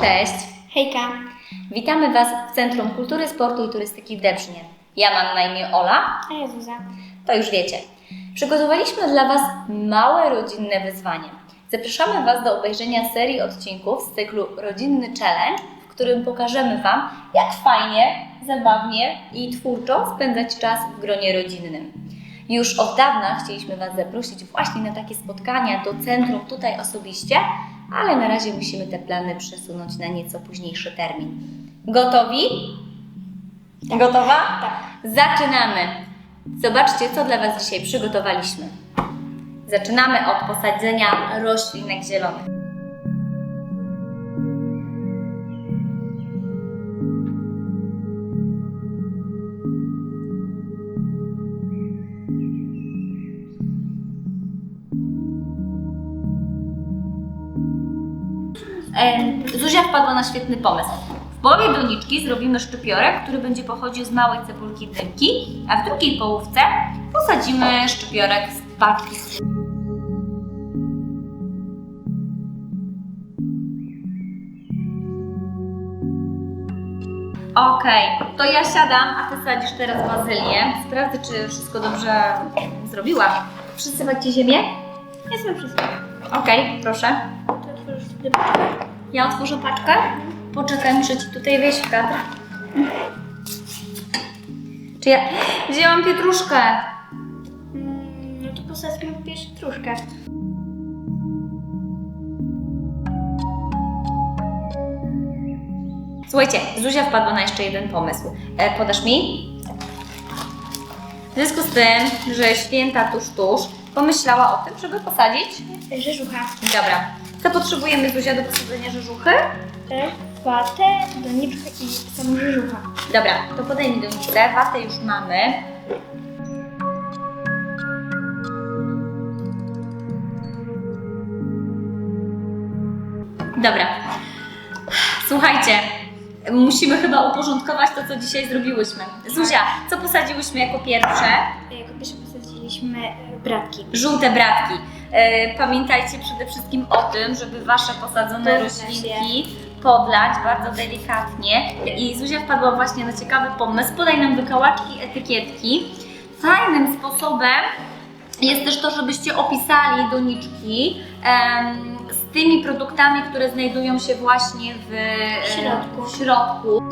Cześć! Hejka. Witamy Was w Centrum Kultury, Sportu i Turystyki w Debrznie. Ja mam na imię Ola, A ja Zuza. to już wiecie. Przygotowaliśmy dla Was małe rodzinne wyzwanie. Zapraszamy Was do obejrzenia serii odcinków z cyklu Rodzinny Challenge, w którym pokażemy Wam, jak fajnie, zabawnie i twórczo spędzać czas w gronie rodzinnym. Już od dawna chcieliśmy Was zaprosić właśnie na takie spotkania do centrum tutaj osobiście, ale na razie musimy te plany przesunąć na nieco późniejszy termin. Gotowi? Gotowa? Tak. Zaczynamy! Zobaczcie, co dla Was dzisiaj przygotowaliśmy. Zaczynamy od posadzenia roślinek zielonych. Zuzia wpadła na świetny pomysł. W połowie doniczki zrobimy szczypiorek, który będzie pochodził z małej cebulki dymki, a w drugiej połówce posadzimy szczypiorek z paczki. Okej, to ja siadam, a ty sadzisz teraz bazylię. Sprawdzę, czy wszystko dobrze zrobiłam. Przysypać ci ziemię? Jestem wszystko. Okej, proszę. Ja otworzę paczkę. Poczekaj, muszę Ci tutaj wejść w kadr. Czy ja... Gdzie mam pietruszkę? Mm, no to posadzmy pierwszy truszkę. Słuchajcie, Zuzia wpadła na jeszcze jeden pomysł. E, podasz mi? W związku z tym, że święta tuż, tuż, pomyślała o tym, żeby posadzić... Rzeżucha. Dobra. Co potrzebujemy, Zuzia, do posadzenia rzeżuchy? Watę, doniczkę i samą rzeżucha. Dobra, to podaj mi doniczkę. Watę już mamy. Dobra. Słuchajcie, musimy chyba uporządkować to, co dzisiaj zrobiłyśmy. Zuzia, co posadziłyśmy jako pierwsze? E, e, bratki. Żółte bratki. E, pamiętajcie przede wszystkim o tym, żeby wasze posadzone Podlać roślinki podlać bardzo delikatnie. I Zuzia wpadła właśnie na ciekawy pomysł. Podaj nam wykałaczki, etykietki. Fajnym sposobem jest też to, żebyście opisali doniczki em, z tymi produktami, które znajdują się właśnie w, W środku. w środku.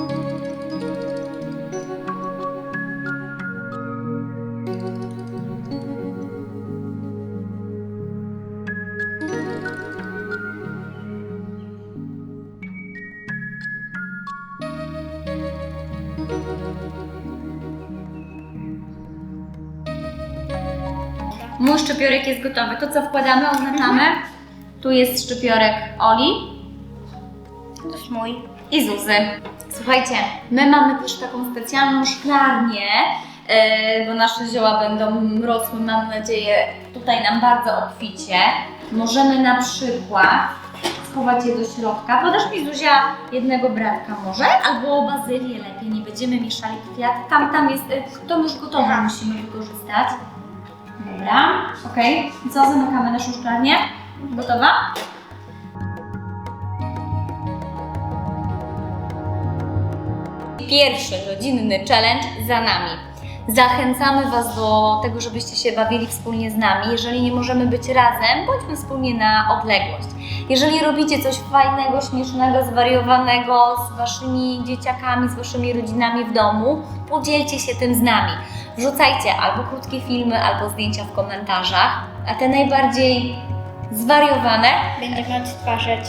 Mój szczypiorek jest gotowy. To co wkładamy, oznaczamy. Tu jest szczypiorek Oli To jest mój. i Zuzy. Słuchajcie, my mamy też taką specjalną szklarnię, yy, bo nasze zioła będą rosły, mam nadzieję, tutaj nam bardzo obficie. Możemy na przykład schować je do środka. Podasz mi Zuzia jednego bratka może? Albo bazylię lepiej, nie będziemy mieszali kwiat. Tam, tam jest, yy, to już gotowe musimy wykorzystać. Dobra. I Co, zamykamy naszą szklarnię? Gotowa? Pierwszy rodzinny challenge za nami. Zachęcamy Was do tego, żebyście się bawili wspólnie z nami. Jeżeli nie możemy być razem, bądźmy wspólnie na odległość. Jeżeli robicie coś fajnego, śmiesznego, zwariowanego z Waszymi dzieciakami, z Waszymi rodzinami w domu, podzielcie się tym z nami. Wrzucajcie albo krótkie filmy, albo zdjęcia w komentarzach, a te najbardziej zwariowane Będziemy odtwarzać.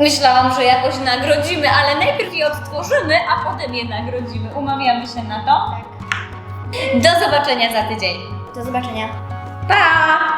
Myślałam, że jakoś nagrodzimy, ale najpierw je odtworzymy, a potem je nagrodzimy. Umawiamy się na to? Do zobaczenia za tydzień. Do zobaczenia. Pa!